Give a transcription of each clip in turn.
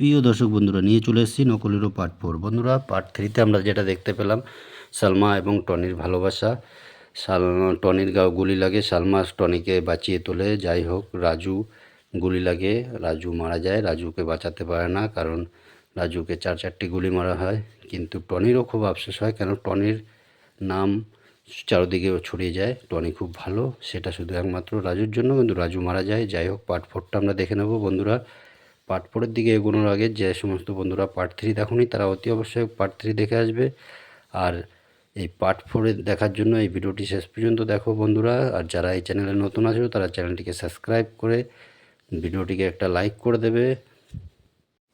প্রিয় দর্শক বন্ধুরা, নিয়ে চলে এসেছি নকলেরও পার্ট ফোর বন্ধুরা পার্ট থ্রিতে আমরা যেটা দেখতে পেলাম, সালমা এবং টনির ভালোবাসা। সাল, টনির গাও গুলি লাগে, সালমা টনিকে বাঁচিয়ে তোলে। যাই হোক, রাজু গুলি লাগে, রাজু মারা যায়, রাজুকে বাঁচাতে পারে না কারণ রাজুকে চার চারটি গুলি মারা হয়। কিন্তু টনিরও খুব আফসোস হয় কেন, টনির নাম চারদিকে ছড়িয়ে যায়। টনি খুব ভালো, সেটা শুধু একমাত্র রাজুর জন্য। কিন্তু রাজু মারা যায়। যাই হোক পার্ট ফোরটা আমরা দেখে নেব বন্ধুরা। পার্ট ফোরের দিকে এগোনোর আগে যে সমস্ত বন্ধুরা পার্ট থ্রি দেখুনি, তারা অতি অবশ্যই পার্ট থ্রি দেখে আসবে। আর এই পার্ট ফোরে দেখার জন্য এই ভিডিওটি শেষ পর্যন্ত দেখো বন্ধুরা। আর যারা এই চ্যানেলে নতুন আছো, তারা চ্যানেলটিকে সাবস্ক্রাইব করে ভিডিওটিকে একটা লাইক করে দেবে।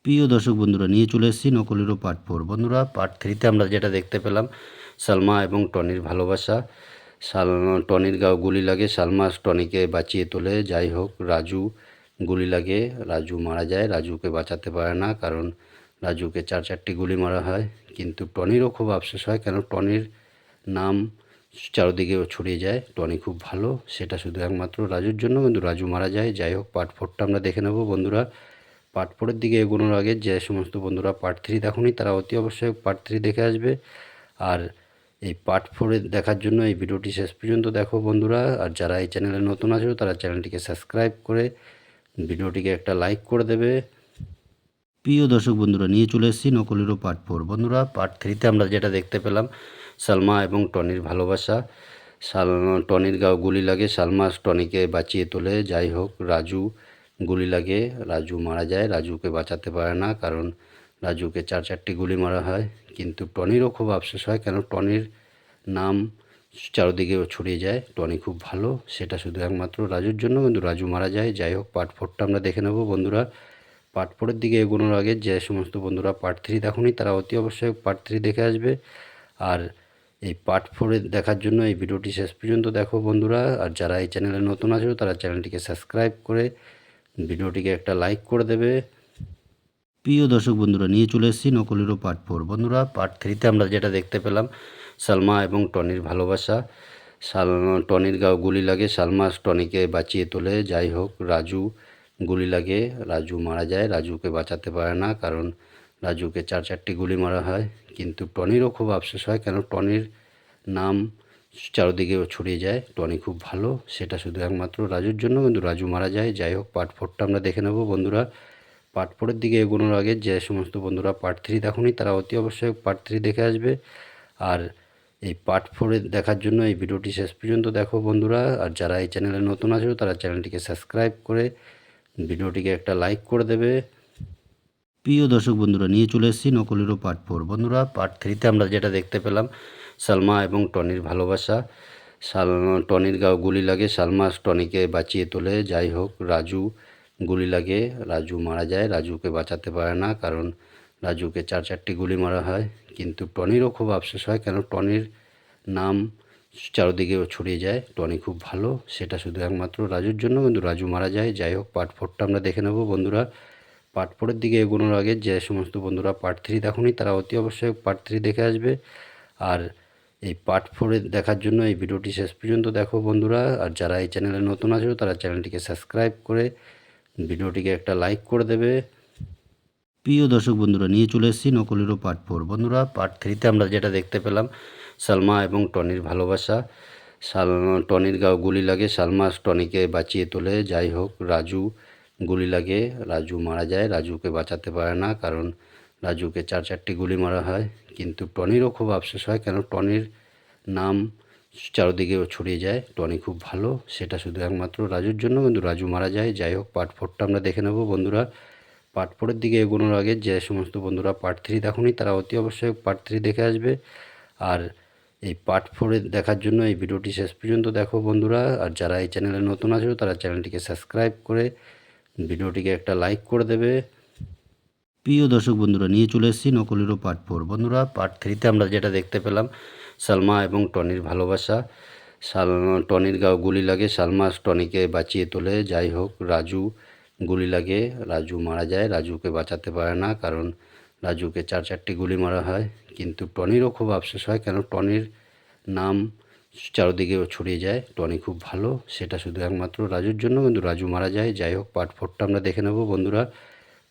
প্রিয় দর্শক বন্ধুরা, নিয়ে চলে এসেছি নকলেরও পার্ট ফোর। বন্ধুরা, পার্ট থ্রিতে আমরা যেটা দেখতে পেলাম, সালমা এবং টনির ভালোবাসা। সাল টনির গাও গুলি লাগে, সালমা টনিকে বাঁচিয়ে তোলে। যাই হোক, রাজু গুলি লাগে রাজু মারা যায়। রাজুকে বাঁচাতে পারে না, কারণ রাজুকে চার চারটি গুলি মারা হয়। কিন্তু টনিরও খুব আফসোস হয়, কেন টনির নাম চারদিকে ছড়িয়ে যায়। টনি খুব ভালো, সেটা শুধু একমাত্র রাজুর জন্য, কিন্তু রাজু মারা যায়। যাই হোক, পার্ট ফোরটা আমরা দেখে নেব বন্ধুরা। পার্ট ফোরের দিকে এগোনোর আগে যে সমস্ত বন্ধুরা পার্ট থ্রি দেখুনি, তারা অতি অবশ্যই পার্ট থ্রি দেখে আসবে। আর এই পার্ট ফোরে দেখার জন্য এই ভিডিওটি শেষ পর্যন্ত দেখো বন্ধুরা। আর যারা এই চ্যানেলে নতুন আছো, তারা চ্যানেলটিকে সাবস্ক্রাইব করে ভিডিওটিকে একটা লাইক করে দেবে। প্রিয় দর্শক বন্ধুরা, নিয়ে চলে এসেছি নকলেরও পার্ট ফোর। বন্ধুরা, পার্ট থ্রিতে আমরা যেটা দেখতে পেলাম, সালমা এবং টনির ভালোবাসা। সাল, টনির গাও গুলি লাগে, সালমা টনিকে বাঁচিয়ে তোলে। যাই হোক, রাজু গুলি লাগে, রাজু মারা যায়, রাজুকে বাঁচাতে পারে না কারণ রাজুকে চার চারটি গুলি মারা হয়। কিন্তু টনিরও খুব আফসোস হয় কেন? টনির নাম চারদিকে ছড়িয়ে যায়। টনি খুব ভালো, সেটা শুধু একমাত্র রাজুর জন্য, কিন্তু রাজু মারা যায়। যাই হোক পার্ট ফোরটা আমরা দেখে নেব, বন্ধুরা। পার্ট ফোরের দিকে এগোনোর আগে যে সমস্ত বন্ধুরা পার্ট থ্রি দেখুনি, তারা অতি অবশ্যই পার্ট থ্রি দেখে আসবে। আর এই পার্ট ফোরে দেখার জন্য এই ভিডিওটি শেষ পর্যন্ত দেখো, বন্ধুরা। আর যারা এই চ্যানেলে নতুন আছো, তারা চ্যানেলটিকে সাবস্ক্রাইব করে ভিডিওটিকে একটা লাইক করে দেবে। প্রিয় দর্শক বন্ধুরা, নিয়ে চলে এসেছি নকলেরও পার্ট ফোর বন্ধুরা পার্ট থ্রিতে আমরা যেটা দেখতে পেলাম, সালমা এবং টনির ভালোবাসা। সাল, টনির গাও গুলি লাগে, সালমা টনিকে বাঁচিয়ে তোলে। যাই হোক, রাজু গুলি লাগে, রাজু মারা যায়, রাজুকে বাঁচাতে পারে না কারণ রাজুকে চার চারটি গুলি মারা হয়। কিন্তু টনিরও খুব আফসোস হয় কেন, টনির নাম চারদিকে ছড়িয়ে যায়। টনি খুব ভালো, সেটা শুধু একমাত্র রাজুর জন্য। কিন্তু রাজু মারা যায়। যাই হোক পার্ট ফোরটা আমরা দেখে নেব বন্ধুরা। পার্ট ফোরের দিকে এগোনোর আগে যে সমস্ত বন্ধুরা পার্ট থ্রি দেখুনি, তারা অতি অবশ্যই পার্ট থ্রি দেখে আসবে। আর এই পার্ট ফোরে দেখার জন্য এই ভিডিওটি শেষ পর্যন্ত দেখো বন্ধুরা। আর যারা এই চ্যানেলে নতুন আছো, তারা চ্যানেলটিকে সাবস্ক্রাইব করে ভিডিওটিকে একটা লাইক করে দেবে। প্রিয় দর্শক বন্ধুরা, নিয়ে চলে এসেছি নকলেরও পার্ট ফোর বন্ধুরা পার্ট থ্রিতে আমরা যেটা দেখতে পেলাম, সালমা এবং টনির ভালোবাসা। সাল টনির গাও গুলি লাগে, সালমা টনিকে বাঁচিয়ে তোলে। যাই হোক, রাজু গুলি লাগে রাজু মারা যায়। রাজুকে বাঁচাতে পারে না, কারণ রাজুকে চার চারটি গুলি মারা হয়। কিন্তু টনিরও খুব আফসোস হয়, কেন টনির নাম চারদিকে ছড়িয়ে যায়। টনি খুব ভালো, সেটা শুধু একমাত্র রাজুর জন্য, কিন্তু রাজু মারা যায়। যাই হোক, পার্ট ফোরটা আমরা দেখে নেব। বন্ধুরা, পার্ট ফোরের দিকে এগোনোর আগে যে সমস্ত বন্ধুরা পার্ট থ্রি দেখুনি, তারা অতি অবশ্যই পার্ট থ্রি দেখে আসবে। আর এই পার্ট ফোরে দেখার জন্য এই ভিডিওটি শেষ পর্যন্ত দেখো বন্ধুরা। আর যারা এই চ্যানেলে নতুন আছো, তারা চ্যানেলটিকে সাবস্ক্রাইব করে ভিডিওটিকে একটা লাইক করে দেবে। প্রিয় দর্শক বন্ধুরা, নিয়ে চলে এসেছি নকলেরও পার্ট ফোর। বন্ধুরা, পার্ট থ্রিতে আমরা যেটা দেখতে পেলাম, সালমা এবং টনির ভালোবাসা। সাল, টনির গাও গুলি লাগে, সালমা টনিকে বাঁচিয়ে তোলে। যাই হোক, রাজু গুলি লাগে, রাজু মারা যায়, রাজুকে বাঁচাতে পারে না কারণ রাজুকে চার চারটি গুলি মারা হয়। কিন্তু টনিরও খুব আফসোস হয় কেন? টনির নাম চারদিকে ছড়িয়ে যায়। টনি খুব ভালো, সেটা শুধু একমাত্র রাজুর জন্য, কিন্তু রাজু মারা যায়। যাই হোক পার্ট ফোরটা আমরা দেখে নেব। বন্ধুরা পার্ট ফোরের দিকে এগোনোর আগে যে সমস্ত বন্ধুরা পার্ট থ্রি দেখুনি, তারা অতি অবশ্যই পার্ট থ্রি দেখে আসবে। আর এই পার্ট ফোরে দেখার জন্য এই ভিডিওটি শেষ পর্যন্ত দেখো বন্ধুরা। আর যারা এই চ্যানেলে নতুন আছো, তারা চ্যানেলটিকে সাবস্ক্রাইব করে ভিডিওটিকে একটা লাইক করে দেবে। প্রিয় দর্শক বন্ধুরা, নিয়ে চলে এসেছি নকলেরও পার্ট ফোর বন্ধুরা পার্ট থ্রিতে আমরা যেটা দেখতে পেলাম সালমা এবং টনির ভালোবাসা। সাল, টনির গাও গুলি লাগে, সালমা টনিকে বাঁচিয়ে তোলে। যাই হোক, রাজু গুলি লাগে। রাজু মারা যায়, রাজুকে বাঁচাতে পারে না কারণ রাজুকে চার চারটি গুলি মারা হয়। কিন্তু টনিরও খুব আফসোস হয় কেন টনির নাম চারদিকে ছড়িয়ে যায়। টনি খুব ভালো, সেটা শুধু একমাত্র রাজুর জন্য কিন্তু রাজু মারা যায়। যাই হোক, পার্ট ফোরটা আমরা দেখে নেব বন্ধুরা।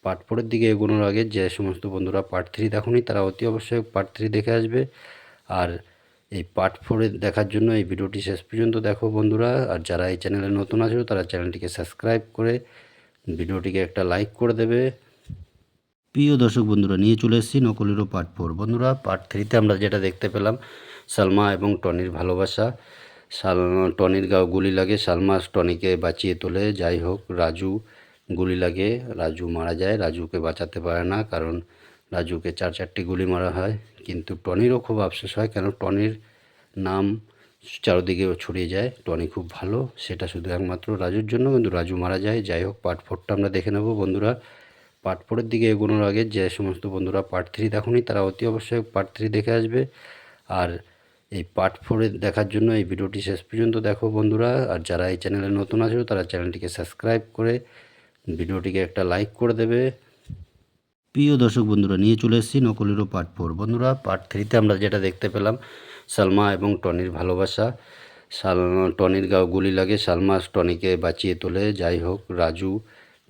পার্ট ফোরের দিকে এগোনোর আগে যে সমস্ত বন্ধুরা পার্ট থ্রি দেখনি তারা অতি অবশ্যই পার্ট থ্রি দেখে আসবে। আর এই পার্ট ফোরে দেখার জন্য এই ভিডিওটি শেষ পর্যন্ত দেখো বন্ধুরা। আর যারা এই চ্যানেলে নতুন আছো, তারা চ্যানেলটিকে সাবস্ক্রাইব করে ভিডিওটিকে একটা লাইক করে দেবে। প্রিয় দর্শক বন্ধুরা, নিয়ে চলে এসেছি নকলিরও পার্ট ফোর বন্ধুরা পার্ট থ্রিতে আমরা যেটা দেখতে পেলাম, সালমা এবং টনির ভালোবাসা। সাল, টনির গাও গুলি লাগে, সালমা টনিকে বাঁচিয়ে তোলে। যাই হোক, রাজু গুলি লাগে, রাজু মারা যায়, রাজুকে বাঁচাতে পারে না কারণ রাজুকে চার চারটি গুলি মারা হয়, কিন্তু টনিরও খুব আফসোস হয় কেন টনির নাম চারদিকে ছড়িয়ে যায়। টনি খুব ভালো, সেটা শুধু একমাত্র রাজুর জন্য, কিন্তু রাজু মারা যায়। যাই হোক পার্ট ফোরটা আমরা দেখে নেব বন্ধুরা। পার্ট ফোরের দিকে এগোনোর আগে যে সমস্ত বন্ধুরা পার্ট থ্রি দেখনি, তারা অতি অবশ্যই পার্ট থ্রি দেখে আসবে। আর এই পার্ট ফোরে দেখার জন্য এই ভিডিওটি শেষ পর্যন্ত দেখো বন্ধুরা। আর যারা এই চ্যানেলে নতুন আছো, তারা চ্যানেলটিকে সাবস্ক্রাইব করে ভিডিওটিকে একটা লাইক করে দেবে। প্রিয় দর্শক বন্ধুরা, নিয়ে চলে এসেছি নকলিরও পার্ট ফোর। বন্ধুরা, পার্ট থ্রিতে আমরা যেটা দেখতে পেলাম, সালমা এবং টনির ভালোবাসা। সাল, টনির গাও গুলি লাগে, সালমা টনিকে বাঁচিয়ে তোলে। যাই হোক, রাজু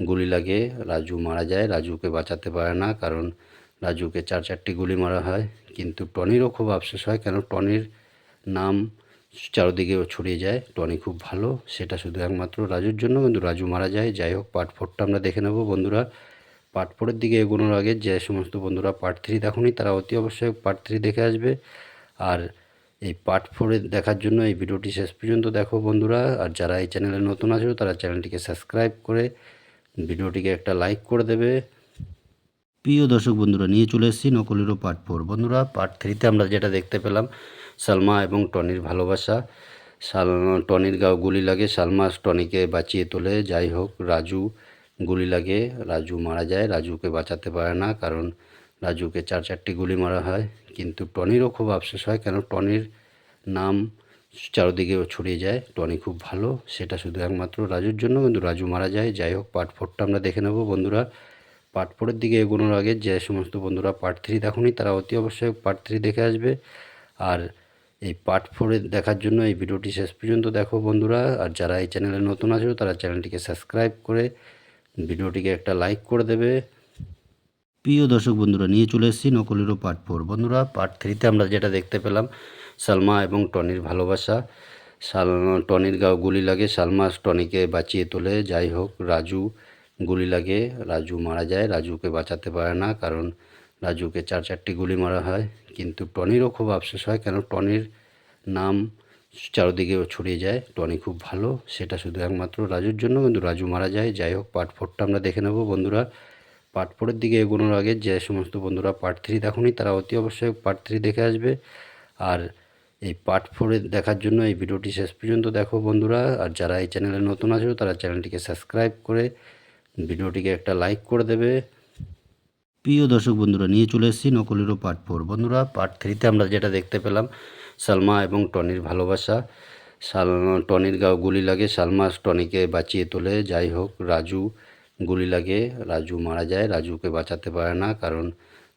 গুলি লাগে, রাজু মারা যায়, রাজুকে বাঁচাতে পারে না কারণ রাজুকে চার চারটি গুলি মারা হয়। কিন্তু টনিরও খুব আফসোস হয় কেন, টনির নাম চারদিকে ছড়িয়ে যায়। টনি খুব ভালো, সেটা শুধু একমাত্র রাজুর জন্য। কিন্তু রাজু মারা যায়। যাই হোক, পার্ট ফোরটা আমরা দেখে নেব বন্ধুরা। পার্ট ফোরের দিকে এগোনোর আগে যে সমস্ত বন্ধুরা পার্ট থ্রি দেখনি, তারা অতি অবশ্যই পার্ট থ্রি দেখে আসবে। আর এই পার্ট ফোরে দেখার জন্য এই ভিডিওটি শেষ পর্যন্ত দেখো বন্ধুরা। আর যারা এই চ্যানেলে নতুন আছো, তারা চ্যানেলটিকে সাবস্ক্রাইব করে ভিডিওটিকে একটা লাইক করে দেবে। প্রিয় দর্শক বন্ধুরা, নিয়ে চলে এসেছি নকলিরও পার্ট ফোর। বন্ধুরা, পার্ট থ্রিতে আমরা যেটা দেখতে পেলাম, সালমা এবং টনির ভালোবাসা। সাল টনির গাও গুলি লাগে, সালমা টনিকে বাঁচিয়ে তোলে। যাই হোক, রাজু গুলি লাগে রাজু মারা যায়। রাজুকে বাঁচাতে পারে না, কারণ রাজুকে চার চারটি গুলি মারা হয়। কিন্তু টনিরও খুব আফসোস হয়, কেন টনির নাম চারদিকে ছড়িয়ে যায়। টনি খুব ভালো, সেটা শুধু একমাত্র রাজুর জন্য, কিন্তু রাজু মারা যায়। যাই হোক, পার্ট ফোরটা আমরা দেখে নেব বন্ধুরা। পার্ট ফোরের দিকে এগোনোর আগে যে সমস্ত বন্ধুরা পার্ট থ্রি দেখনি, তারা অতি অবশ্যই পার্ট থ্রি দেখে আসবে। আর এই পার্ট ফোরে দেখার জন্য এই ভিডিওটি শেষ পর্যন্ত দেখো বন্ধুরা। আর যারা এই চ্যানেলে নতুন আছো, তারা চ্যানেলটিকে সাবস্ক্রাইব করে ভিডিওটিকে একটা লাইক করে দেবে। প্রিয় দর্শক বন্ধুরা, নিয়ে চলে এসেছি নকলিরও পার্ট ফোর। বন্ধুরা, পার্ট থ্রিতে আমরা যেটা দেখতে পেলাম, সালমা এবং টনির ভালোবাসা। সাল, টনির গাও গুলি লাগে, সালমা টনিকে বাঁচিয়ে তোলে। যাই হোক, রাজু গুলি লাগে, রাজু মারা যায়, রাজুকে বাঁচাতে পারে না কারণ রাজুকে চার চারটি গুলি মারা হয়। কিন্তু টনিরও খুব আফসোস হয় কেন? টনির নাম চারদিকে ছড়িয়ে যায়। টনি খুব ভালো, সেটা শুধু একমাত্র রাজুর জন্য, কিন্তু রাজু মারা যায়। যাই হোক পার্ট ফোরটা আমরা দেখে নেব, বন্ধুরা। পার্ট ফোরের দিকে এগোনোর আগে যে সমস্ত বন্ধুরা পার্ট থ্রি দেখনি, তারা অতি অবশ্যই পার্ট থ্রি দেখে আসবে। আর এই পার্ট ফোরে দেখার জন্য এই ভিডিওটি শেষ পর্যন্ত দেখো, বন্ধুরা। আর যারা এই চ্যানেলে নতুন আছো, তারা চ্যানেলটিকে সাবস্ক্রাইব করে ভিডিওটিকে একটা লাইক করে দেবে। প্রিয় দর্শক বন্ধুরা, নিয়ে চলে এসেছি নকলিরও পার্ট ফোর বন্ধুরা পার্ট থ্রিতে আমরা যেটা দেখতে পেলাম সালমা এবং টনির ভালোবাসা। সাল টনির গাও গুলি লাগে, সালমা টনিকে বাঁচিয়ে তোলে। যাই হোক, রাজু গুলি লাগে। রাজু মারা যায়, রাজুকে বাঁচাতে পারে না কারণ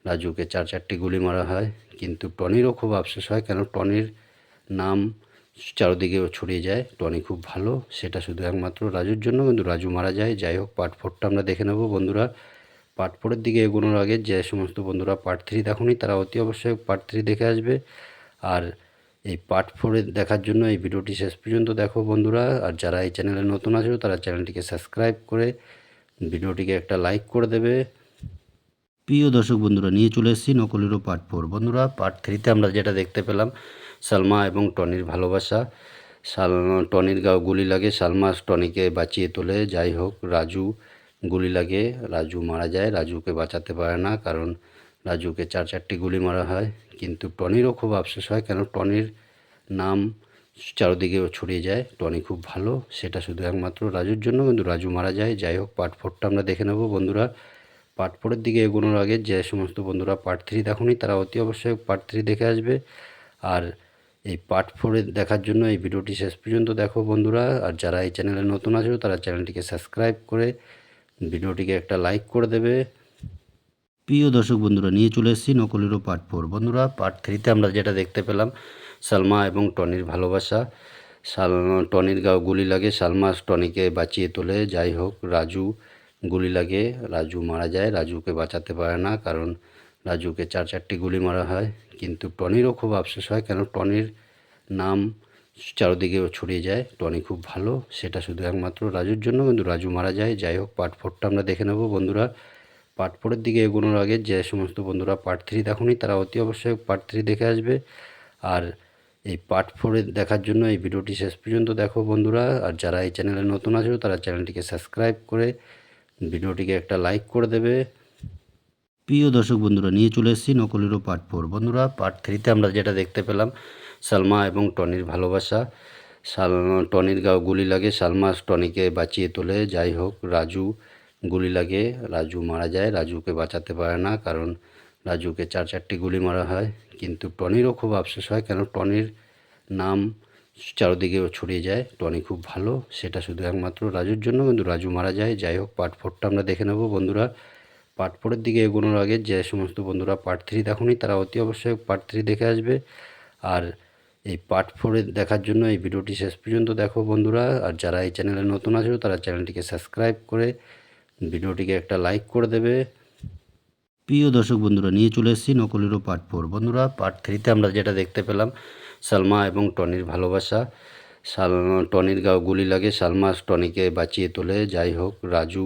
রাজুকে চার চারটি গুলি মারা হয়। কিন্তু টনিরও খুব আফসোস হয় কেন টনির নাম চারদিকে ছড়িয়ে যায়। টনি খুব ভালো, সেটা শুধু একমাত্র রাজুর জন্য কিন্তু রাজু মারা যায়। যাই হোক, পার্ট ফোরটা আমরা দেখে নেব বন্ধুরা। পার্ট ফোরের দিকে এগোনোর আগে যে সমস্ত বন্ধুরা পার্ট থ্রি দেখনি তারা অতি অবশ্যই পার্ট থ্রি দেখে আসবে। আর এই পার্ট ফোরে দেখার জন্য এই ভিডিওটি শেষ পর্যন্ত দেখো বন্ধুরা। আর যারা এই চ্যানেলে নতুন আছো, তারা চ্যানেলটিকে সাবস্ক্রাইব করে ভিডিওটিকে একটা লাইক করে দেবে। প্রিয় দর্শক বন্ধুরা, নিয়ে চলে এসেছি নকলিরও পার্ট ফোর বন্ধুরা পার্ট থ্রিতে আমরা যেটা দেখতে পেলাম, সালমা এবং টনির ভালোবাসা। সাল, টনির গাও গুলি লাগে, সালমা টনিকে বাঁচিয়ে তোলে। যাই হোক, রাজু গুলি লাগে, রাজু মারা যায়, রাজুকে বাঁচাতে পারে না কারণ রাজুকে চার চারটি গুলি মারা হয়, কিন্তু টনিরও খুব আফসোস হয়, কেন টনির নাম চারদিকে ছড়িয়ে যায়। টনি খুব ভালো, সেটা শুধু একমাত্র রাজুর জন্য, কিন্তু রাজু মারা যায়। যাই হোক, পার্ট ফোরটা আমরা দেখে নেব, বন্ধুরা। পার্ট ফোরের দিকে এগোনোর আগে যে সমস্ত বন্ধুরা পার্ট থ্রি দেখনি, তারা অতি অবশ্যই পার্ট থ্রি দেখে আসবে। আর এই পার্ট ফোরে দেখার জন্য এই ভিডিওটি শেষ পর্যন্ত দেখো, বন্ধুরা। আর যারা এই চ্যানেলে নতুন আছো, তারা চ্যানেলটিকে সাবস্ক্রাইব করে ভিডিওটিকে একটা লাইক করে দেবে। প্রিয় দর্শক বন্ধুরা, নিয়ে চলে এসেছি নকলিরও পার্ট ফোর। বন্ধুরা, পার্ট থ্রিতে আমরা যেটা দেখতে পেলাম, সালমা এবং টনির ভালোবাসা। সাল, টনির গাও গুলি লাগে, সালমা টনিকে বাঁচিয়ে তোলে। যাই হোক, রাজু গুলি লাগে, রাজু মারা যায়, রাজুকে বাঁচাতে পারে না কারণ রাজুকে চার চারটি গুলি মারা হয়। কিন্তু টনিরও খুব আফসোস হয়, কেন টনির নাম চারদিকে ছড়িয়ে যায়। টনি খুব ভালো, সেটা শুধু একমাত্র রাজুর জন্য, কিন্তু রাজু মারা যায়। যাই হোক, পার্ট ফোরটা আমরা দেখে নেব বন্ধুরা। পার্ট ফোরের দিকে এগোনোর আগে যে সমস্ত বন্ধুরা পার্ট থ্রি দেখুনি, তারা অতি অবশ্যই পার্ট থ্রি দেখে আসবে। আর এই পার্ট ফোরে দেখার জন্য এই ভিডিওটি শেষ পর্যন্ত দেখো বন্ধুরা। আর যারা এই চ্যানেলে নতুন আছো, তারা চ্যানেলটিকে সাবস্ক্রাইব করে ভিডিওটিকে একটা লাইক করে দেবে। প্রিয় দর্শক বন্ধুরা, নিয়ে চলে এসেছি নকলেরও পার্ট ফোর। বন্ধুরা, পার্ট থ্রিতে আমরা যেটা দেখতে পেলাম, সালমা এবং টনির ভালোবাসা। সাল টনির গাও গুলি লাগে, সালমা টনিকে বাঁচিয়ে তোলে। যাই হোক, রাজু গুলি লাগে রাজু মারা যায়। রাজুকে বাঁচাতে পারে না, কারণ রাজুকে চার চারটি গুলি মারা হয়। কিন্তু টনিরও খুব আফসোস হয়, কেন টনির নাম চারদিকে ছড়িয়ে যায়। টনি খুব ভালো, সেটা শুধু একমাত্র রাজুর জন্য, কিন্তু রাজু মারা যায়। যাই হোক, পার্ট ফোরটা আমরা দেখে নেব বন্ধুরা। পার্ট ফোরের দিকে এগোনোর আগে যে সমস্ত বন্ধুরা পার্ট থ্রি দেখুনি, তারা অতি অবশ্যই পার্ট থ্রি দেখে আসবে। আর এই পার্ট ফোরে দেখার জন্য এই ভিডিওটি শেষ পর্যন্ত দেখো বন্ধুরা। আর যারা এই চ্যানেলে নতুন আছো, তারা চ্যানেলটিকে সাবস্ক্রাইব করে ভিডিওটিকে একটা লাইক করে দেবে। প্রিয় দর্শক বন্ধুরা, নিয়ে চলে এসেছি নকলেরও পার্ট ফোর। বন্ধুরা, পার্ট থ্রিতে আমরা যেটা দেখতে পেলাম, সালমা এবং টনির ভালোবাসা। সাল টনির গাও গুলি লাগে, সালমা টনিকে বাঁচিয়ে তোলে। যাই হোক, রাজু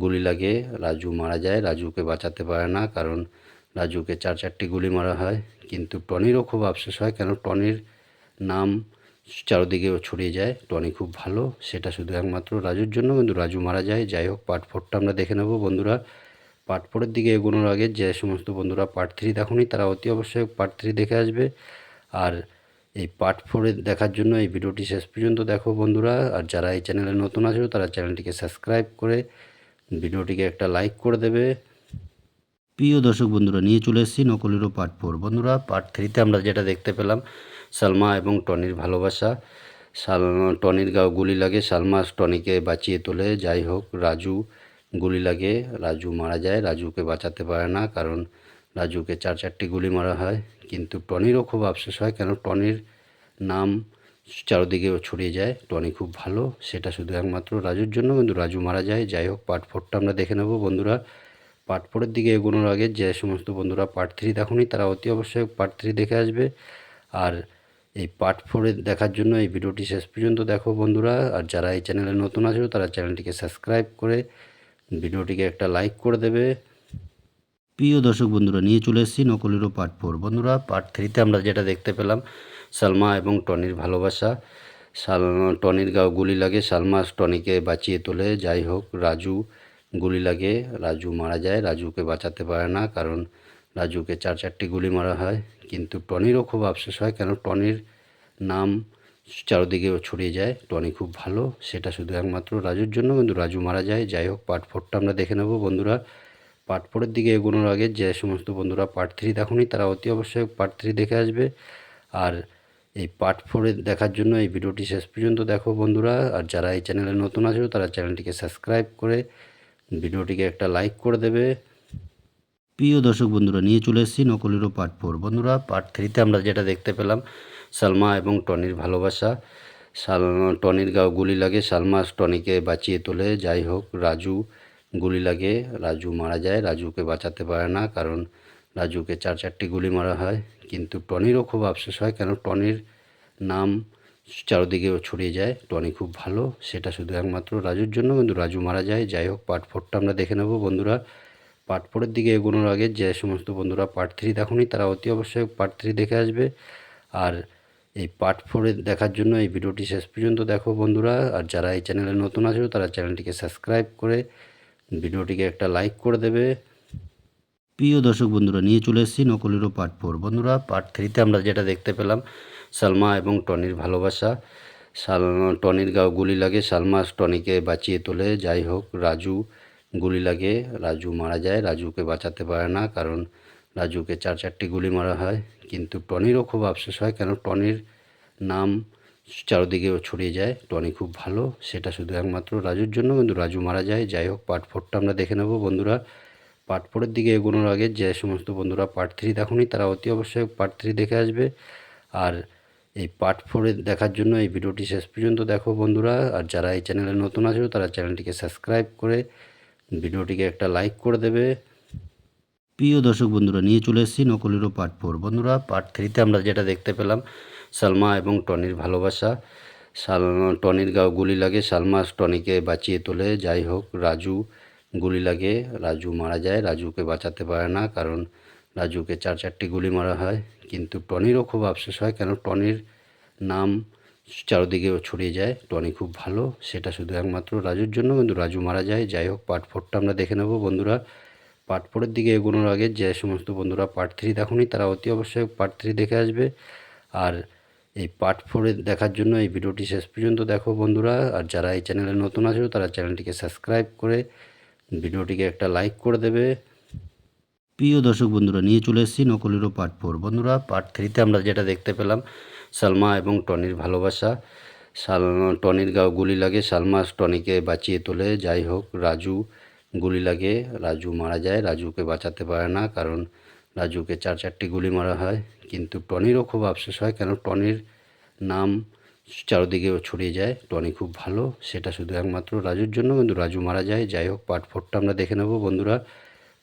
গুলি লাগে, রাজু মারা যায়, রাজুকে বাঁচাতে পারে না, কারণ রাজুকে চার চারটি গুলি মারা হয়। কিন্তু টনিরও খুব আফসোস হয়, কেন টনির নাম চারদিকে ছড়িয়ে যায়। টনি খুব ভালো, সেটা শুধু একমাত্র রাজুর জন্য, কিন্তু রাজু মারা যায়। যাই হোক পার্ট ফোরটা আমরা দেখে নেব, বন্ধুরা। পার্ট ফোরের দিকে এগোনোর আগে যে সমস্ত বন্ধুরা পার্ট থ্রি দেখুনি, তারা অতি অবশ্যই পার্ট থ্রি দেখে আসবে। আর এই পার্ট ফোরে দেখার জন্য এই ভিডিওটি শেষ পর্যন্ত দেখো, বন্ধুরা। আর যারা এই চ্যানেলে নতুন আছো, তারা চ্যানেলটিকে সাবস্ক্রাইব করে ভিডিওটিকে একটা লাইক করে দেবে। প্রিয় দর্শক বন্ধুরা, নিয়ে চলে এসেছি নকলেরও পার্ট ফোর বন্ধুরা পার্ট থ্রিতে আমরা যেটা দেখতে পেলাম সালমা এবং টনির ভালোবাসা। সাল টনির গাও গুলি লাগে, সালমা টনিকে বাঁচিয়ে তোলে। যাই হোক, রাজু গুলি লাগে। রাজু মারা যায়, রাজুকে বাঁচাতে পারে না কারণ রাজুকে চার চারটি গুলি মারা হয়। কিন্তু টনিরও খুব আফসোস হয় কেন টনির নাম চারদিকে ছড়িয়ে যায়। টনি খুব ভালো, সেটা শুধু একমাত্র রাজুর জন্য কিন্তু রাজু মারা যায়। যাই হোক, পার্ট ফোরটা আমরা দেখে নেব বন্ধুরা। পার্ট ফোরের দিকে এগোনোর আগে যে সমস্ত বন্ধুরা পার্ট থ্রি দেখুনি তারা অতি অবশ্যই পার্ট থ্রি দেখে আসবে। আর এই পার্ট ফোরে দেখার জন্য এই ভিডিওটি শেষ পর্যন্ত দেখো বন্ধুরা। আর যারা এই চ্যানেলে নতুন আছো, তারা চ্যানেলটিকে সাবস্ক্রাইব করে ভিডিওটিকে একটা লাইক করে দেবে। প্রিয় দর্শক বন্ধুরা, নিয়ে চলে এসেছি নকলেরও পার্ট ফোর বন্ধুরা পার্ট থ্রিতে আমরা যেটা দেখতে পেলাম, সালমা এবং টনির ভালোবাসা। সাল টনির গাও গুলি লাগে, সালমা টনিকে বাঁচিয়ে তোলে। যাই হোক, রাজু গুলি লাগে, রাজু মারা যায়, রাজুকে বাঁচাতে পারে না, কারণ রাজুকে চার চারটি গুলি মারা হয়, কিন্তু টনিরও খুব আফসোস হয়, কেন টনির নাম চারদিকে ছড়িয়ে যায়। টনি খুব ভালো, সেটা শুধু একমাত্র রাজুর জন্য, কিন্তু রাজু মারা যায়। যাই হোক, পার্ট ফোরটা আমরা দেখে নেব। বন্ধুরা, পার্ট ফোরের দিকে এগোনোর আগে যে সমস্ত বন্ধুরা পার্ট থ্রি দেখুনি, তারা অতি অবশ্যই পার্ট থ্রি দেখে আসবে। আর এই পার্ট ফোরে দেখার জন্য এই ভিডিওটি শেষ পর্যন্ত দেখো বন্ধুরা। আর যারা এই চ্যানেলে নতুন আছো, তারা চ্যানেলটিকে সাবস্ক্রাইব করে ভিডিওটিকে একটা লাইক করে দেবে। প্রিয় দর্শক বন্ধুরা, নিয়ে চলে এসেছি নকলেরও পার্ট ফোর। বন্ধুরা, পার্ট থ্রিতে আমরা যেটা দেখতে পেলাম, সালমা এবং টনির ভালোবাসা। সাল টনির গাও গুলি লাগে, সালমা টনিকে বাঁচিয়ে তোলে। যাই হোক, রাজু গুলি লাগে, রাজু মারা যায়, রাজুকে বাঁচাতে পারে না কারণ রাজুকে চার চারটি গুলি মারা হয়। কিন্তু টনিরও খুব আফসোস হয় কেন, টনির নাম চারদিকে ছড়িয়ে যায়। টনি খুব ভালো, সেটা শুধু একমাত্র রাজুর জন্য, কিন্তু রাজু মারা যায়। যাই হোক, পার্ট ফোরটা আমরা দেখে নেব বন্ধুরা। পার্ট ফোরের দিকে এগোনোর আগে যে সমস্ত বন্ধুরা পার্ট থ্রি দেখুনি, তারা অতি অবশ্যই পার্ট থ্রি দেখে আসবে। আর এই পার্ট ফোরে দেখার জন্য এই ভিডিওটি শেষ পর্যন্ত দেখো বন্ধুরা। আর যারা এই চ্যানেলে নতুন আছো, তারা চ্যানেলটিকে সাবস্ক্রাইব করে ভিডিওটিকে একটা লাইক করে দেবে। প্রিয় দর্শক বন্ধুরা, নিয়ে চলে এসেছি নকলেরও পার্ট ফোর। বন্ধুরা, পার্ট থ্রিতে আমরা যেটা দেখতে পেলাম, সালমা এবং টনির ভালোবাসা। সাল টনির গাও গুলি লাগে, সালমা টনিকে বাঁচিয়ে তোলে। যাই হোক, রাজু গুলি লাগে রাজু মারা যায়। রাজুকে বাঁচাতে পারে না, কারণ রাজুকে চার চারটি গুলি মারা হয়। কিন্তু টনিরও খুব আফসোস হয়, কেন টনির নাম চারদিকে ছড়িয়ে যায়। টনি খুব ভালো, সেটা শুধু একমাত্র রাজুর জন্য, কিন্তু রাজু মারা যায়। যাই হোক, পার্ট ফোরটা আমরা দেখে নেব বন্ধুরা। পার্ট ফোরের দিকে এগোনোর আগে যে সমস্ত বন্ধুরা পার্ট থ্রি দেখুনি, তারা অতি অবশ্যই পার্ট থ্রি দেখে আসবে। আর এই পার্ট ফোরে দেখার জন্য এই ভিডিওটি শেষ পর্যন্ত দেখো বন্ধুরা। আর যারা এই চ্যানেলে নতুন আছো, তারা চ্যানেলটিকে সাবস্ক্রাইব করে ভিডিওটিকে একটা লাইক করে দেবে। প্রিয় দর্শক বন্ধুরা, নিয়ে চলে এসেছি নকলিরও পার্ট ফোর। বন্ধুরা, পার্ট থ্রিতে আমরা যেটা দেখতে পেলাম, সালমা এবং টনির ভালোবাসা। সাল টনির গাও গুলি লাগে, সালমা টনিকে বাঁচিয়ে তোলে। যাই হোক, রাজু গুলি লাগে, রাজু মারা যায়, রাজুকে বাঁচাতে পারে না, কারণ রাজুকে চার চারটি গুলি মারা হয়। কিন্তু টনিরও খুব আফসোস হয়, কেন টনির নাম চারদিকে ছড়িয়ে যায়। টনি খুব ভালো, সেটা শুধু একমাত্র রাজুর জন্য, কিন্তু রাজু মারা যায়। যাই হোক পার্ট ফোরটা আমরা দেখে নেব, বন্ধুরা। পার্ট ফোরের দিকে এগোনোর আগে যে সমস্ত বন্ধুরা পার্ট থ্রি দেখুনি, তারা অতি অবশ্যই পার্ট থ্রি দেখে আসবে। আর এই পার্ট ফোরে দেখার জন্য এই ভিডিওটি শেষ পর্যন্ত দেখো, বন্ধুরা। আর যারা এই চ্যানেলে নতুন আছো, তারা চ্যানেলটিকে সাবস্ক্রাইব করে ভিডিওটিকে একটা লাইক করে দেবে। প্রিয় দর্শক বন্ধুরা, নিয়ে চলে এসেছি নকলিরও পার্ট ফোর বন্ধুরা পার্ট থ্রিতে আমরা যেটা দেখতে পেলাম সালমা এবং টনির ভালোবাসা। সাল, টনির গাও গুলি লাগে, সালমা টনিকে বাঁচিয়ে তোলে, যাই হোক, রাজু গুলি লাগে। রাজু মারা যায়, রাজুকে বাঁচাতে পারে না, কারণ রাজুকে চার চারটি গুলি মারা হয়। কিন্তু টনিরও খুব আফসোস হয়, কেন টনির নাম চারদিকে ছড়িয়ে যায়। টনি খুব ভালো, সেটা শুধু একমাত্র রাজুর জন্য, কিন্তু রাজু মারা যায়। যাই হোক, পার্ট ফোরটা আমরা দেখে নেব, বন্ধুরা।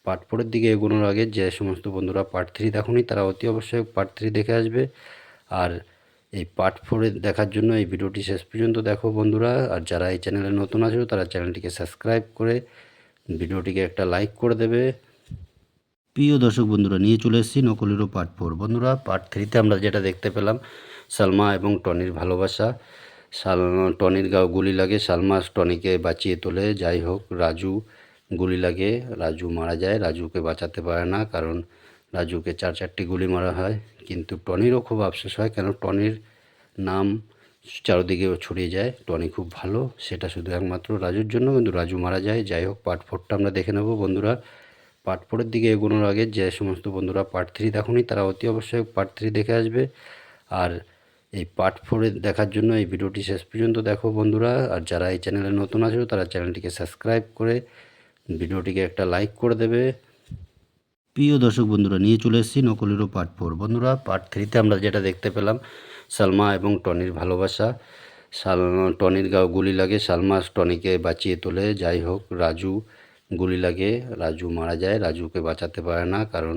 পার্ট ফোরের দিকে এগোনোর আগে যে সমস্ত বন্ধুরা পার্ট থ্রি দেখুনি, তারা অতি অবশ্যই পার্ট থ্রি দেখে আসবে। আর এই পার্ট ফোরে দেখার জন্য এই ভিডিওটি শেষ পর্যন্ত দেখো বন্ধুরা। আর যারা এই চ্যানেলে নতুন আছো, তারা চ্যানেলটিকে সাবস্ক্রাইব করে ভিডিওটিকে একটা লাইক করে দেবে। প্রিয় দর্শক বন্ধুরা, নিয়ে চলে এসেছি নকলিরও পার্ট ফোর বন্ধুরা পার্ট থ্রিতে আমরা যেটা দেখতে পেলাম, সালমা এবং টনির ভালোবাসা। সাল টনির গাও গুলি লাগে, সালমা টনিকে বাঁচিয়ে তোলে। যাই হোক, রাজু গুলি লাগে, রাজু মারা যায়, রাজুকে বাঁচাতে পারে না, কারণ রাজুকে চার চারটি গুলি মারা হয়, কিন্তু টনিরও খুব আফসোস হয়, কেন টনির নাম চারদিকে ছড়িয়ে যায়। টনি খুব ভালো, সেটা শুধু একমাত্র রাজুর জন্য, কিন্তু রাজু মারা যায়। যাই হোক, পার্ট ফোরটা আমরা দেখে নেব, বন্ধুরা। পার্ট ফোরের দিকে এগোনোর আগে যে সমস্ত বন্ধুরা পার্ট থ্রি দেখুনি, তারা অতি অবশ্যই পার্ট থ্রি দেখে আসবে। আর এই পার্ট ফোরে দেখার জন্য এই ভিডিওটি শেষ পর্যন্ত দেখো, বন্ধুরা। আর যারা এই চ্যানেলে নতুন আছো, তারা চ্যানেলটিকে সাবস্ক্রাইব করে ভিডিওটিকে একটা লাইক করে দেবে। প্রিয় দর্শক বন্ধুরা, নিয়ে চলে এসেছি নকলিরও পার্ট ফোর। বন্ধুরা, পার্ট থ্রিতে আমরা যেটা দেখতে পেলাম, সালমা এবং টনির ভালোবাসা। সাল টনির গাও গুলি লাগে, সালমা টনিকে বাঁচিয়ে তোলে। যাই হোক, রাজু গুলি লাগে, রাজু মারা যায়, রাজুকে বাঁচাতে পারে না, কারণ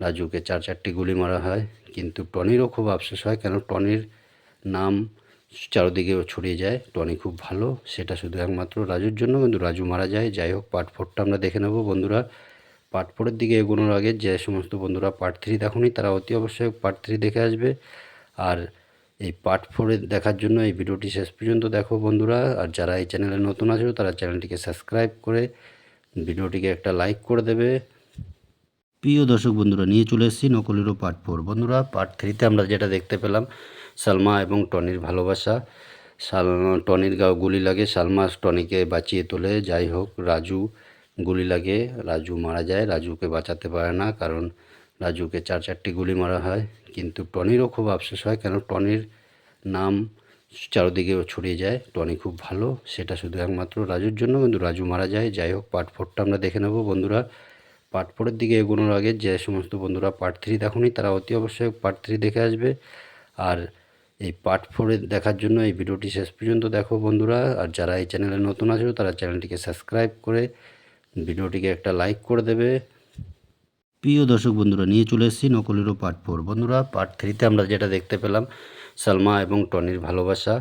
রাজুকে চার চারটি গুলি মারা হয়। কিন্তু টনিরও খুব আফসোস হয়, কেন টনির নাম চারদিকে ছড়িয়ে যায়। টনি খুব ভালো, সেটা শুধু একমাত্র রাজুর জন্য, কিন্তু রাজু মারা যায়। যাই হোক, পার্ট ফোরটা আমরা দেখে নেব বন্ধুরা। পার্ট ফোরের দিকে এগোনোর আগে যে সমস্ত বন্ধুরা পার্ট থ্রি দেখুনি, তারা অতি অবশ্যই পার্ট থ্রি দেখে আসবে। আর এই পার্ট ফোরে দেখার জন্য এই ভিডিওটি শেষ পর্যন্ত দেখো বন্ধুরা। আর যারা এই চ্যানেলে নতুন আছো, তারা চ্যানেলটিকে সাবস্ক্রাইব করে ভিডিওটিকে একটা লাইক করে দেবে। প্রিয় দর্শক বন্ধুরা, নিয়ে চলে এসেছি নকলিরও পার্ট ফোর। বন্ধুরা, পার্ট থ্রিতে আমরা যেটা দেখতে পেলাম, সালমা এবং টনির ভালোবাসা। সাল টনির গুলি লাগে, সালমা টনিকে বাঁচিয়ে তোলে। যাই হোক, রাজু গুলি লাগে রাজু মারা যায়। রাজুকে বাঁচাতে পারে না, কারণ রাজুকে চার চারটি গুলি মারা হয়। কিন্তু টনিরও খুব আফসোস হয়, কেন টনির নাম চারদিকে ছড়িয়ে যায়। টনি খুব ভালো, সেটা শুধু একমাত্র রাজুর জন্য, কিন্তু রাজু মারা যায়। যাই হোক, পার্ট ফোরটা আমরা দেখে নেব বন্ধুরা। পার্ট ফোরের দিকে এগোনোর আগে যে সমস্ত বন্ধুরা পার্ট থ্রি দেখুনি, তারা অতি অবশ্যই পার্ট থ্রি দেখে আসবে। আর এই পার্ট ফোরে দেখার জন্য এই ভিডিওটি শেষ পর্যন্ত দেখো বন্ধুরা। আর যারা এই চ্যানেলে নতুন আছো, তারা চ্যানেলটিকে সাবস্ক্রাইব করে ভিডিওটিকে একটা লাইক করে দেবে। প্রিয় দর্শক বন্ধুরা, নিয়ে চলে এসেছি নকলিরও পার্ট ফোর। বন্ধুরা, পার্ট থ্রিতে আমরা যেটা দেখতে পেলাম, সালমা এবং টনির ভালোবাসা।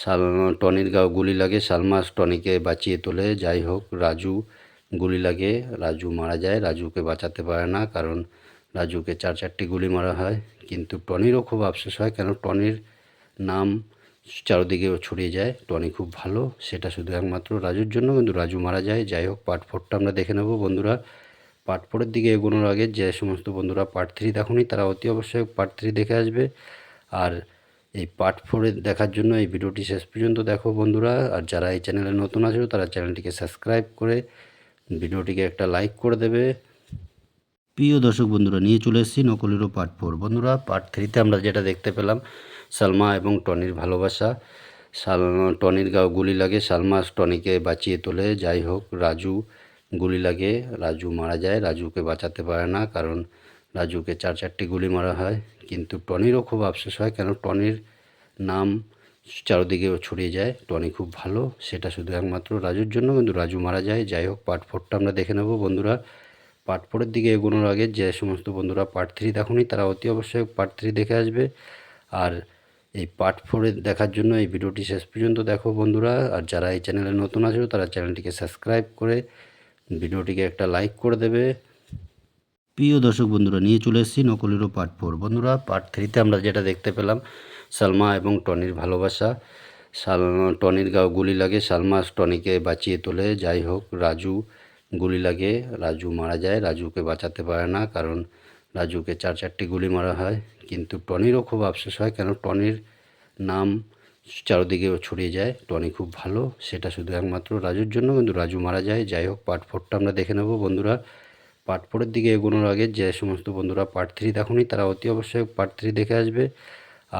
সাল টনির গাও গুলি লাগে, সালমা টনিকে বাঁচিয়ে তোলে। যাই হোক, রাজু গুলি লাগে, রাজু মারা যায়, রাজুকে বাঁচাতে পারে না, কারণ রাজুকে চার চারটি গুলি মারা হয়। কিন্তু টনিরও খুব আফসোস হয়, কেন টনির নাম চারদিকে ছড়িয়ে যায়। টনি খুব ভালো, সেটা শুধু একমাত্র রাজুর জন্য, কিন্তু রাজু মারা যায়। যাই হোক পার্ট ফোরটা আমরা দেখে নেব, বন্ধুরা। পার্ট ফোরের দিকে এগোনোর আগে যে সমস্ত বন্ধুরা পার্ট থ্রি দেখুনি, তারা অতি অবশ্যই পার্ট থ্রি দেখে আসবে। আর এই পার্ট ফোরে দেখার জন্য এই ভিডিওটি শেষ পর্যন্ত দেখো, বন্ধুরা। আর যারা এই চ্যানেলে নতুন আছো, তারা চ্যানেলটিকে সাবস্ক্রাইব করে ভিডিওটিকে একটা লাইক করে দেবে। প্রিয় দর্শক বন্ধুরা, নিয়ে চলে এসেছি নকলিরও পার্ট ফোর বন্ধুরা পার্ট থ্রিতে আমরা যেটা দেখতে পেলাম সালমা এবং টনির ভালোবাসা। সাল, টনির গাও গুলি লাগে, সালমা টনিকে বাঁচিয়ে তোলে। যাই হোক, রাজু গুলি লাগে, রাজু মারা যায়, রাজুকে বাঁচাতে পারে না কারণ রাজুকে চার চারটি গুলি মারা হয়। কিন্তু টনিরও খুব আফসোস হয় কেন টনির নাম চারদিকে ছড়িয়ে যায়। টনি খুব ভালো, সেটা শুধু একমাত্র রাজুর জন্য কিন্তু রাজু মারা যায়। যাই হোক, পার্ট ফোরটা আমরা দেখে নেব বন্ধুরা। পার্ট ফোরের দিকে এগোনোর আগে যে সমস্ত বন্ধুরা পার্ট থ্রি দেখুনি, তারা অতি অবশ্যই পার্ট থ্রি দেখে আসবে। আর এই পার্ট ফোরে দেখার জন্য এই ভিডিওটি শেষ পর্যন্ত দেখো বন্ধুরা। আর যারা এই চ্যানেলে নতুন আছো, তারা চ্যানেলটিকে সাবস্ক্রাইব করে ভিডিওটিকে একটা লাইক করে দেবে। প্রিয় দর্শক বন্ধুরা, নিয়ে চলে এসেছি নকলিরও পার্ট ফোর বন্ধুরা পার্ট থ্রিতে আমরা যেটা দেখতে পেলাম, সালমা এবং টনির ভালোবাসা। সাল টনির গাও গুলি লাগে, সালমা টনিকে বাঁচিয়ে তোলে। যাই হোক, রাজু গুলি লাগে, রাজু মারা যায়, রাজুকে বাঁচাতে পারে না, কারণ রাজুকে চার চারটি গুলি মারা হয়, কিন্তু টনিরও খুব আফসোস হয় কেন টনির নাম চারদিকে ছড়িয়ে যায়। টনি খুব ভালো, সেটা শুধু একমাত্র রাজুর জন্য, কিন্তু রাজু মারা যায়। যাই হোক, পার্ট ফোরটা আমরা দেখে নেব বন্ধুরা। পার্ট ফোরের দিকে এগোনোর আগে যে সমস্ত বন্ধুরা পার্ট থ্রি দেখুনি, তারা অতি অবশ্যই পার্ট থ্রি দেখে আসবে।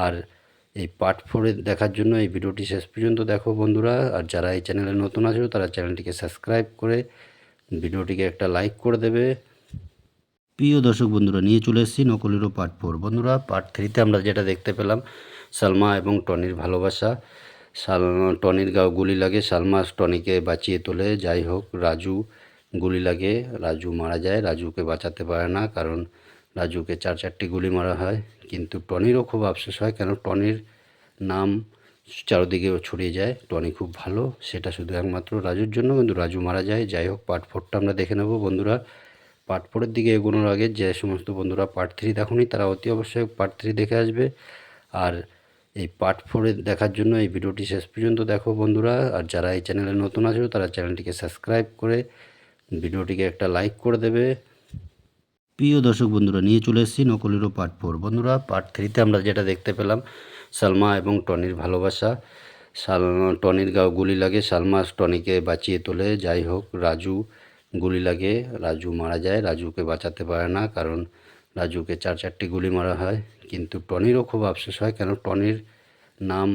আর এই পার্ট ফোরে দেখার জন্য এই ভিডিওটি শেষ পর্যন্ত দেখো বন্ধুরা। আর যারা এই চ্যানেলে নতুন আছো, তারা চ্যানেলটিকে সাবস্ক্রাইব করে ভিডিওটিকে একটা লাইক করে দেবে। প্রিয় দর্শক বন্ধুরা, নিয়ে চলে এসেছি নকলিরও পার্ট ফোর। বন্ধুরা, পার্ট থ্রিতে আমরা যেটা দেখতে পেলাম, সালমা এবং টনির ভালোবাসা। সাল টনির গাও গুলি লাগে, সালমা টনিকে বাঁচিয়ে তোলে। যাই হোক, রাজু গুলি লাগে, রাজু মারা যায়, রাজুকে বাঁচাতে পারে না, কারণ রাজুকে চার চারটি গুলি মারা হয়। কিন্তু টনিরও খুব আফসোস হয়, কেন টনির নাম চারদিকে ছড়িয়ে যায়। টনি খুব ভালো, সেটা শুধু একমাত্র রাজুর জন্য, কিন্তু রাজু মারা যায়। যাই হোক, পার্ট ফোরটা আমরা দেখে নেব বন্ধুরা। পার্ট ফোরের দিকে এগোনোর আগে যে সমস্ত বন্ধুরা পার্ট থ্রি দেখুনি, তারা অতি অবশ্যই পার্ট থ্রি দেখে আসবে। আর এই পার্ট ফোরে দেখার জন্য এই ভিডিওটি শেষ পর্যন্ত দেখো বন্ধুরা। আর যারা এই চ্যানেলে নতুন আছো, তারা চ্যানেলটিকে সাবস্ক্রাইব করে ভিডিওটিকে একটা লাইক করে দেবে। প্রিয় দর্শক বন্ধুরা, নিয়ে চলে এসেছি নকলিরও পার্ট ফোর। বন্ধুরা, পার্ট থ্রিতে আমরা যেটা দেখতে পেলাম, সালমা এবং টনির ভালোবাসা। সাল টনির গুলি লাগে, সালমা টনিকে বাঁচিয়ে তোলে। যাই হোক, রাজু গুলি লাগে রাজু মারা যায়। রাজুকে বাঁচাতে পারে না, কারণ রাজুকে চার চারটি গুলি মারা হয়। কিন্তু টনিরও খুব আফসোস হয়, কেন টনির নাম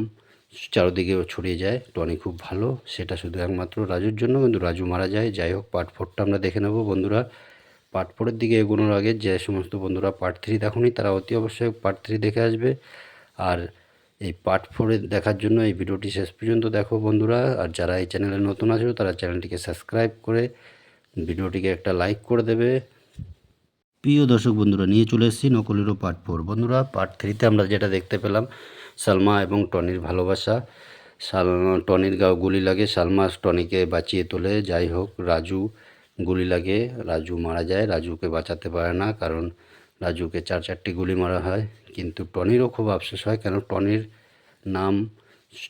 চারদিকে ছড়িয়ে যায়। টনি খুব ভালো, সেটা শুধু একমাত্র রাজুর জন্য, কিন্তু রাজু মারা যায়। যাই হোক, পার্ট ফোরটা আমরা দেখে নেব বন্ধুরা। পার্ট ফোরের দিকে এগোনোর আগে যে সমস্ত বন্ধুরা পার্ট থ্রি দেখুনি, তারা অতি অবশ্যই পার্ট থ্রি দেখে আসবে। আর এই পার্ট ফোরে দেখার জন্য এই ভিডিওটি শেষ পর্যন্ত দেখো বন্ধুরা। আর যারা এই চ্যানেলে নতুন আছো, তারা চ্যানেলটিকে সাবস্ক্রাইব করে ভিডিওটিকে একটা লাইক করে দেবে। প্রিয় দর্শক বন্ধুরা, নিয়ে চলে এসেছি নকলিরও পার্ট ফোর। বন্ধুরা, পার্ট থ্রিতে আমরা যেটা দেখতে পেলাম, সালমা এবং টনির ভালোবাসা। সাল টনির গাও গুলি লাগে, সালমা টনিকে বাঁচিয়ে তোলে। যাই হোক, রাজু গুলি লাগে, রাজু মারা যায়, রাজুকে বাঁচাতে পারে না, কারণ রাজুকে চার চারটি গুলি মারা হয়। কিন্তু টনিরও খুব আফসোস হয়, কেন টনির নাম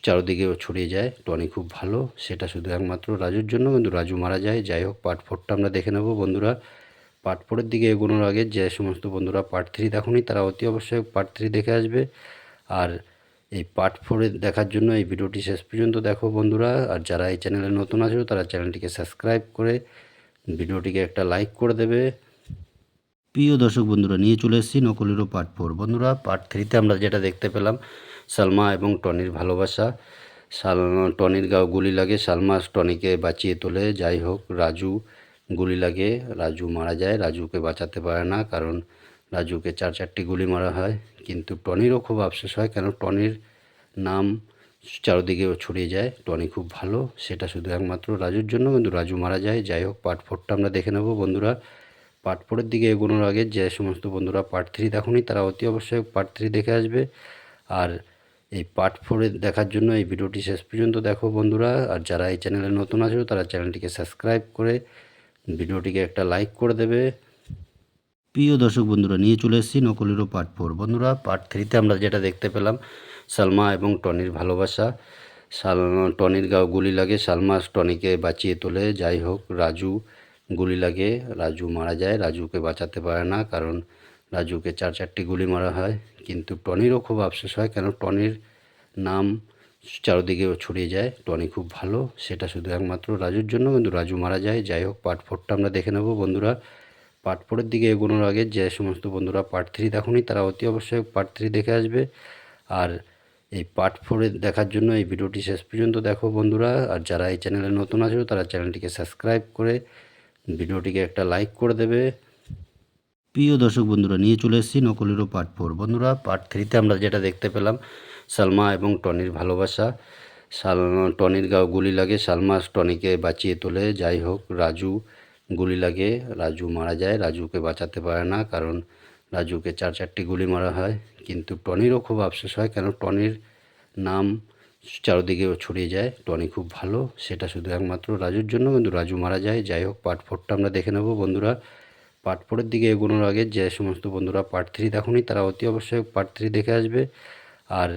চারদিকে ছড়িয়ে যায়। টনি খুব ভালো, সেটা শুধু একমাত্র রাজুর জন্য, কিন্তু রাজু মারা যায়। যাই হোক পার্ট ফোরটা আমরা দেখে নেব, বন্ধুরা। পার্ট ফোরের দিকে এগোনোর আগে যে সমস্ত বন্ধুরা পার্ট থ্রি দেখুনি, তারা অতি অবশ্যই পার্ট থ্রি দেখে আসবে। আর এই পার্ট ফোরে দেখার জন্য এই ভিডিওটি শেষ পর্যন্ত দেখো, বন্ধুরা। আর যারা এই চ্যানেলে নতুন আছো, তারা চ্যানেলটিকে সাবস্ক্রাইব করে ভিডিওটিকে একটা লাইক করে দেবে। প্রিয় দর্শক বন্ধুরা, নিয়ে চলে এসেছি নকলিরও পার্ট ফোর। বন্ধুরা, পার্ট থ্রিতে আমরা যেটা দেখতে পেলাম, সালমা এবং টনির ভালোবাসা। সাল টনির গাও গুলি লাগে, সালমা টনিকে বাঁচিয়ে তোলে। যাই হোক, রাজু গুলি লাগে, রাজু মারা যায়, রাজুকে বাঁচাতে পারে না, কারণ রাজুকে চার চারটি গুলি মারা হয়। কিন্তু টনিরও খুব আফসোস হয়, কেন টনির নাম চারদিকে ছড়িয়ে যায়। টনি খুব ভালো, সেটা শুধু একমাত্র রাজুর জন্য, কিন্তু রাজু মারা যায়। যাই হোক, পার্ট ফোরটা আমরা দেখে নেব বন্ধুরা। পার্ট ফোরের দিকে এগোনোর আগে যে সমস্ত বন্ধুরা পার্ট থ্রি দেখুনি, তারা অতি অবশ্যই পার্ট থ্রি দেখে আসবে। আর এই পার্ট ফোরে দেখার জন্য এই ভিডিওটি শেষ পর্যন্ত দেখো বন্ধুরা। আর যারা এই চ্যানেলে নতুন আছো, তারা চ্যানেলটিকে সাবস্ক্রাইব করে ভিডিওটিকে একটা লাইক করে দেবে। প্রিয় দর্শক বন্ধুরা, নিয়ে চলে এসেছি নকলিরও পার্ট ফোর। বন্ধুরা, পার্ট থ্রিতে আমরা যেটা দেখতে পেলাম, সালমা এবং টনির ভালোবাসা। সাল টনির গাও গুলি লাগে, সালমা টনিকে বাঁচিয়ে তোলে। যাই হোক, রাজু গুলি লাগে, রাজু মারা যায়। রাজুকে বাঁচাতে পারে না, কারণ রাজুকে চার, চারটি গুলি মারা হয়। কিন্তু টনিরও খুব আফসোস হয়, কেন টনির নাম চারদিকে ছড়িয়ে যায়। টনি খুব ভালো, সেটা শুধু একমাত্র রাজুর জন্য, কিন্তু রাজু মারা যায়। যাই হোক, পার্ট ফোরটা আমরা দেখে নেব, বন্ধুরা। পার্ট ফোরের দিকে এগোনোর আগে যে সমস্ত বন্ধুরা পার্ট থ্রি দেখুনি, তারা অতি অবশ্যই পার্ট থ্রি দেখে আসবে। আর এই পার্ট ফোরে দেখার জন্য এই ভিডিওটি শেষ পর্যন্ত দেখো, বন্ধুরা। আর যারা এই চ্যানেলে নতুন আছো, তারা চ্যানেলটিকে সাবস্ক্রাইব করে ভিডিওটিকে একটা লাইক করে দেবে। প্রিয় দর্শক বন্ধুরা, নিয়ে চলে এসেছি নকলিরও পার্ট ফোর। বন্ধুরা, পার্ট থ্রিতে আমরা যেটা দেখতে পেলাম, সালমা এবং টনির ভালোবাসা। সাল টনির গাও গুলি লাগে, সালমা টনিকে বাঁচিয়ে তোলে। যাই হোক, রাজু গুলি লাগে, রাজু মারা যায়, রাজুকে বাঁচাতে পারে না, কারণ রাজুকে চার চারটি গুলি মারা হয়। কিন্তু টনিরও খুব আফসোস হয়, কেন টনির নাম চারদিকে ছড়িয়ে যায়। টনি খুব ভালো, সেটা শুধু একমাত্র রাজুর জন্য, কিন্তু রাজু মারা যায়। যাই হোক পার্ট ফোরটা আমরা দেখে নেব, বন্ধুরা। পার্ট ফোরের দিকে এগোনোর আগে যে সমস্ত বন্ধুরা পার্ট থ্রি দেখুনি, তারা অতি অবশ্যই পার্ট থ্রি দেখে আসবে। আর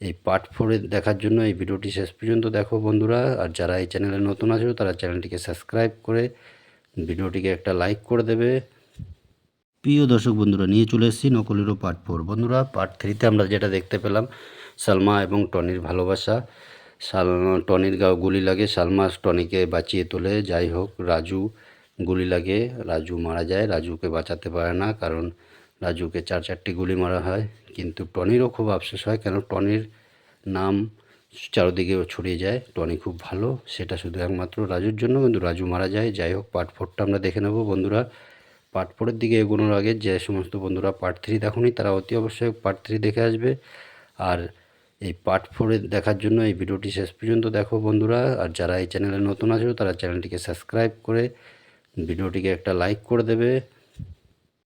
এই পার্ট ফোরে দেখার জন্য এই ভিডিওটি শেষ পর্যন্ত দেখো, বন্ধুরা। আর যারা এই চ্যানেলে নতুন আছো, তারা চ্যানেলটিকে সাবস্ক্রাইব করে ভিডিওটিকে একটা লাইক করে দেবে। প্রিয় দর্শক বন্ধুরা, নিয়ে চলে এসেছি নকলিরও পার্ট ফোর। বন্ধুরা, পার্ট থ্রিতে আমরা যেটা দেখতে পেলাম, সালমা এবং টনির ভালোবাসা। সাল টনির গাও গুলি লাগে, সালমা টনিকে বাঁচিয়ে তোলে। যাই হোক, রাজু গুলি লাগে, রাজু মারা যায়, রাজুকে বাঁচাতে পারে না, কারণ রাজুকে চার চারটি গুলি মারা হয়। কিন্তু টনিরও খুব আফসোস হয়, কেন টনির নাম চারদিকে ছড়িয়ে যায়। টনি খুব ভালো, সেটা শুধু একমাত্র রাজুর জন্য, কিন্তু রাজু মারা যায়। যাই হোক, পার্ট ফোরটা আমরা দেখে নেব বন্ধুরা। পার্ট ফোরের দিকে এগোনোর আগে যে সমস্ত বন্ধুরা পার্ট থ্রি দেখুনি, তারা অতি অবশ্যই পার্ট থ্রি দেখে আসবে। আর এই পার্ট ফোরে দেখার জন্য এই ভিডিওটি শেষ পর্যন্ত দেখো বন্ধুরা। আর যারা এই চ্যানেলে নতুন আছো, তারা চ্যানেলটিকে সাবস্ক্রাইব করে ভিডিওটিকে একটা লাইক করে দেবে।